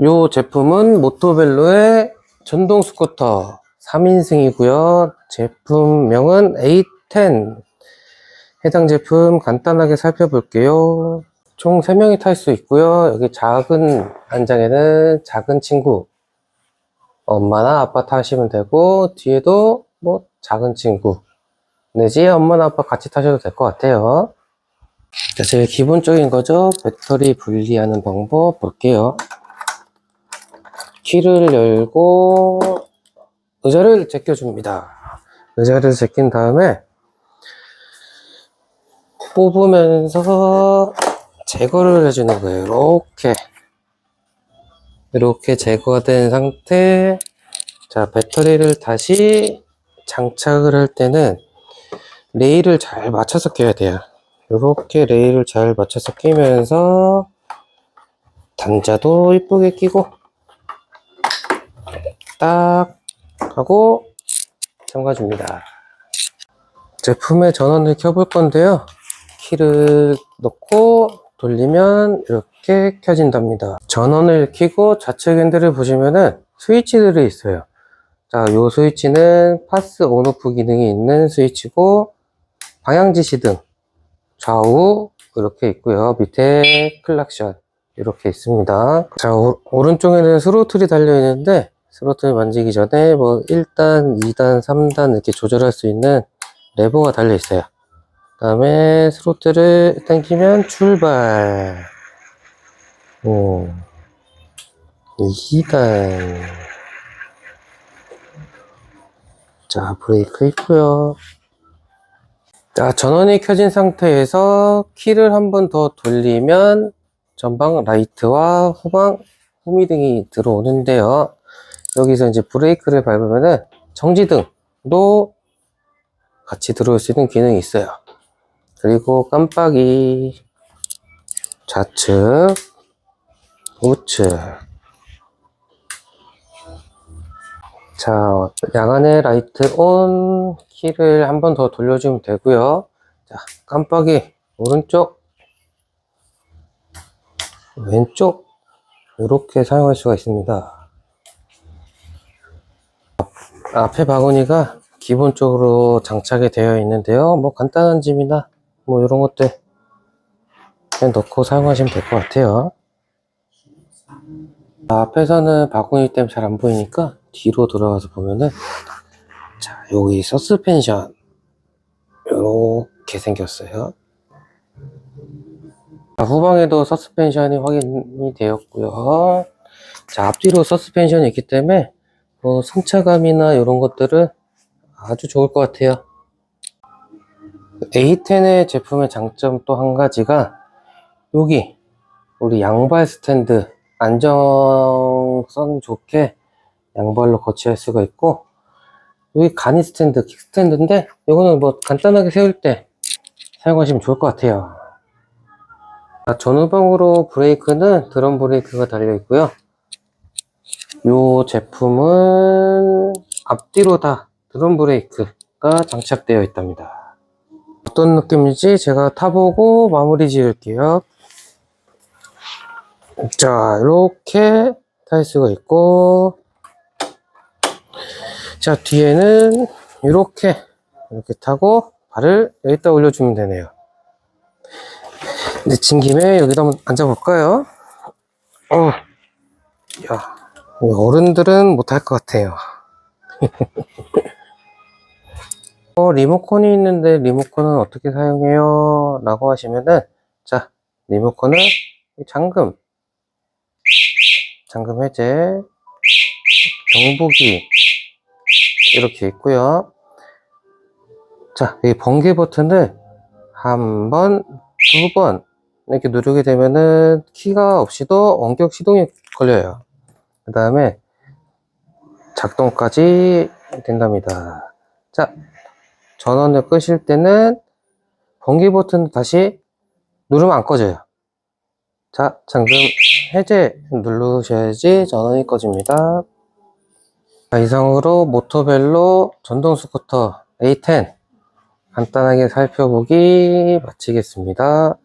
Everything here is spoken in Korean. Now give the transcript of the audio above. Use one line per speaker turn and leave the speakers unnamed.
이 제품은 모토벨로의 전동 스쿠터 3인승이고요. 제품명은 A10. 해당 제품 간단하게 살펴볼게요. 총 3명이 탈 수 있고요. 여기 작은 안장에는 작은 친구, 엄마나 아빠 타시면 되고, 뒤에도 뭐 작은 친구, 내지 엄마나 아빠 같이 타셔도 될 것 같아요. 자, 제일 기본적인 거죠. 배터리 분리하는 방법 볼게요. 키를 열고 의자를 제껴줍니다. 의자를 제낀 다음에 뽑으면서 제거를 해주는 거예요. 이렇게 이렇게 제거된 상태. 자, 배터리를 다시 장착을 할 때는 레일을 잘 맞춰서 껴야 돼요. 이렇게 레일을 잘 맞춰서 끼면서 단자도 이쁘게 끼고 딱 하고 잠가줍니다. 제품의 전원을 켜볼 건데요. 키를 넣고 돌리면 이렇게 켜진답니다. 전원을 켜고 좌측 핸들을 보시면은 스위치들이 있어요. 자, 요 스위치는 파스 온오프 기능이 있는 스위치고 방향 지시등 좌우 이렇게 있고요. 밑에 클락션 이렇게 있습니다. 자, 오, 오른쪽에는 스로틀이 달려 있는데 스로틀 만지기 전에 뭐 1단, 2단, 3단 이렇게 조절할 수 있는 레버가 달려 있어요. 그 다음에 스로틀을 당기면 출발. 오. 2단. 자, 브레이크 있고요. 자, 전원이 켜진 상태에서 키를 한 번 더 돌리면 전방 라이트와 후방 후미등이 들어오는데요. 여기서 이제 브레이크를 밟으면은 정지등도 같이 들어올 수 있는 기능이 있어요. 그리고 깜빡이 좌측, 우측. 자, 양안의 라이트 온 키를 한 번 더 돌려주면 되고요. 자, 깜빡이 오른쪽, 왼쪽 이렇게 사용할 수가 있습니다. 앞에 바구니가 기본적으로 장착이 되어 있는데요. 뭐 간단한 짐이나 뭐 이런 것들 그냥 넣고 사용하시면 될 것 같아요. 앞에서는 바구니 때문에 잘 안 보이니까 뒤로 돌아가서 보면은 자 여기 서스펜션 이렇게 생겼어요. 자, 후방에도 서스펜션이 확인이 되었고요. 자 앞뒤로 서스펜션이 있기 때문에 뭐 승차감이나 이런 것들은 아주 좋을 것 같아요. A10의 제품의 장점 또 한 가지가 여기 우리 양발 스탠드 안정성 좋게 양발로 거치할 수가 있고 여기 가니 스탠드, 킥 스탠드인데 이거는 뭐 간단하게 세울 때 사용하시면 좋을 것 같아요. 자, 전후방으로 브레이크는 드럼 브레이크가 달려 있고요. 이 제품은 앞뒤로 다 드럼 브레이크가 장착되어 있답니다. 어떤 느낌인지 제가 타보고 마무리 지을게요. 자, 이렇게 탈 수가 있고, 자, 뒤에는 이렇게, 이렇게 타고 발을 여기다 올려주면 되네요. 내친 김에 여기다 한번 앉아볼까요? 어, 야, 어른들은 못할 것 같아요. 어, 리모컨이 있는데 리모컨은 어떻게 사용해요? 라고 하시면은, 자, 리모컨은 이 잠금, 잠금 해제, 경보기, 이렇게 있고요. 자, 이 번개 버튼을 한 번, 두 번, 이렇게 누르게 되면은 키가 없이도 원격 시동이 걸려요. 그 다음에 작동까지 된답니다. 자, 전원을 끄실 때는 번개 버튼 다시 누르면 안 꺼져요. 자, 잠금 해제 누르셔야지 전원이 꺼집니다. 자, 이상으로 모토벨로 전동 스쿠터 A10 간단하게 살펴보기 마치겠습니다.